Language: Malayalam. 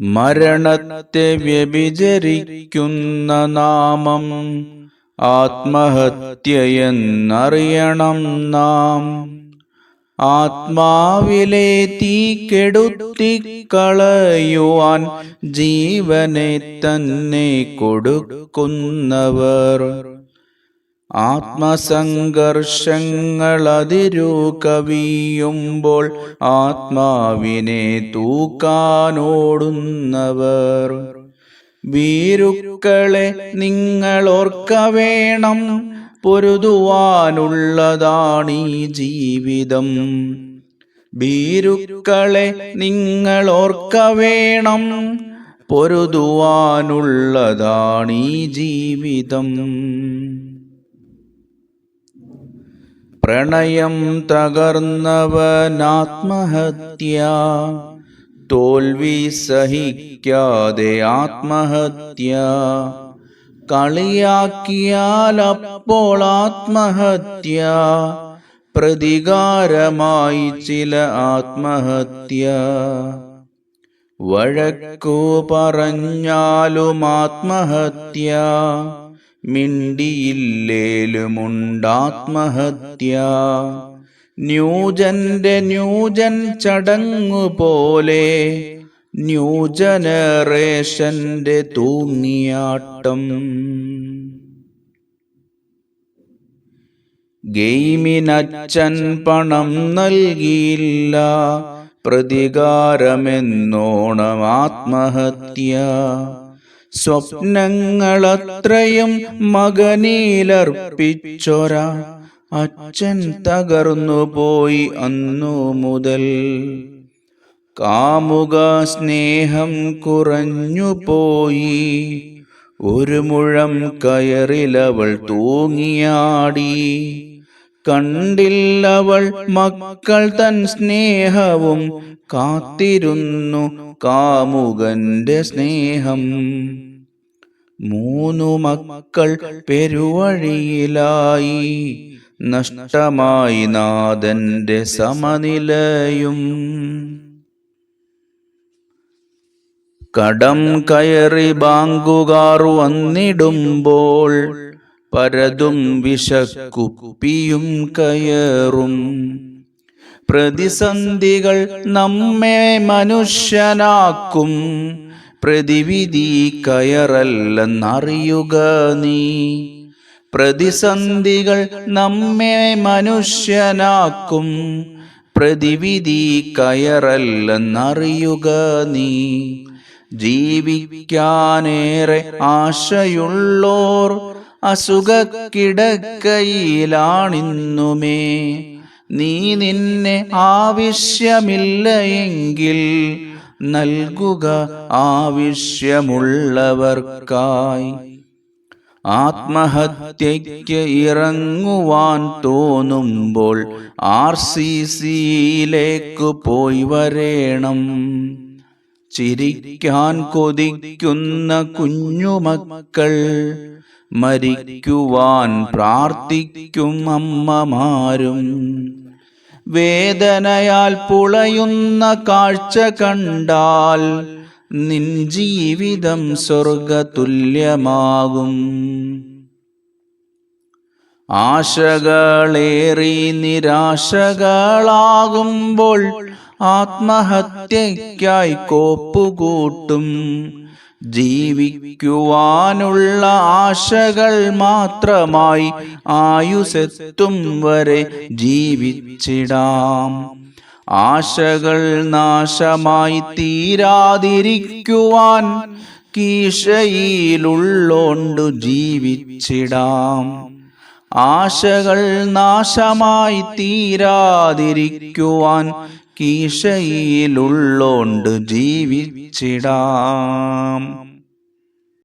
മരണത്തെ വ്യഭിചരിക്കുന്ന നാമം ആത്മഹത്യയെന്നറിയണം നാം. ആത്മാവിലെ തീ കെടുത്തിക്കളയുവാൻ ജീവനെ തന്നെ കൊടുക്കുന്നവർ. ആത്മസംഘർഷങ്ങളതിരു കവിയുമ്പോൾ ആത്മാവിനെ തൂക്കാനോടുന്നവർ. വീരുക്കളെ നിങ്ങളോർക്ക വേണം പൊരുതുവാനുള്ളതാണീ ജീവിതം. ഭീരുക്കളെ പൊരുതുവാനുള്ളതാണീ ജീവിതം. പ്രണയം തകർന്നവനാത്മഹത്യ. തോൽവി സഹിക്കാതെ ആത്മഹത്യ. കളിയാക്കിയാൽ അപ്പോൾ ആത്മഹത്യ. പ്രതികാരമായി ചില ആത്മഹത്യ. വഴക്കു പറഞ്ഞാലും ആത്മഹത്യ. മിണ്ടിയില്ലേലുമുണ്ടാത്മഹത്യ. ന്യൂജന്റെ ന്യൂജൻ ചടങ്ങു പോലെ ന്യൂ ജനറേഷന്റെ തൂങ്ങിയാട്ടം. ഗെയിമിനച്ഛൻ പണം നൽകിയില്ല പ്രതികാരമെന്നോണം ആത്മഹത്യ. സ്വപ്നങ്ങളത്രയും മകനീലർപ്പിച്ചൊര. അച്ഛൻ തകർന്നു പോയി അന്നു മുതൽ. കാമുക സ്നേഹം കുറഞ്ഞു പോയി ഒരു മുഴം കയറിലവൾ തൂങ്ങിയാടി. കണ്ടില്ലവൾ മക്കൾ തൻ സ്നേഹവും കാത്തിരുന്നു കാമുകന്റെ സ്നേഹം. മൂന്നു മക്കൾ പെരുവഴിയിലായി. നഷ്ടമായി നാഥന്റെ സമനിലയും. കടം കയറി ബാങ്കുകാർ വന്നിടുമ്പോൾ പരതും വിശക്കുപ്പിയും കയറും. പ്രതിസന്ധികൾ നമ്മെ മനുഷ്യനാക്കും. പ്രതിവിധി കയറല്ലെന്നറിയുക നീ. പ്രതിസന്ധികൾ നമ്മെ മനുഷ്യനാക്കും. പ്രതിവിധി കയറല്ലെന്നറിയുക നീ. ജീവിക്കാനേറെ ആശയുള്ളോർ അസുഖ കിടക്കയിലാണിന്നുമേ നീ നിന്നെ ആവശ്യമില്ല എങ്കിൽ നൽകുക ആവശ്യമുള്ളവർക്കായി. ആത്മഹത്യയ്ക്ക് ഇറങ്ങുവാൻ തോന്നുമ്പോൾ ആർ സി സിയിലേക്ക് പോയി വരേണം. ചിരിക്കാൻ കൊതിക്കുന്ന കുഞ്ഞുമക്കൾ മരിക്കുവാൻ പ്രാർത്ഥിക്കും അമ്മമാരും. വേദനയാൽ പുളയുന്ന കാഴ്ച കണ്ടാൽ നിൻ ജീവിതം സ്വർഗതുല്യമാകും. ആശകളേറി നിരാശകളാകുമ്പോൾ ആത്മഹത്യയ്ക്കായി കോപ്പുകൂട്ടും. ജീവിക്കുവാനുള്ള ആശകൾ മാത്രമായി ആയുസെത്തും വരെ ജീവിച്ചിടാം. ആശകൾ നാശമായി തീരാതിരിക്കുവാൻ കീശയിലുള്ളോണ്ടു ജീവിച്ചിടാം. ആശകൾ നാശമായി തീരാതിരിക്കുവാൻ കീശയിലുള്ളോണ്ട് ജീവിച്ചിടാം.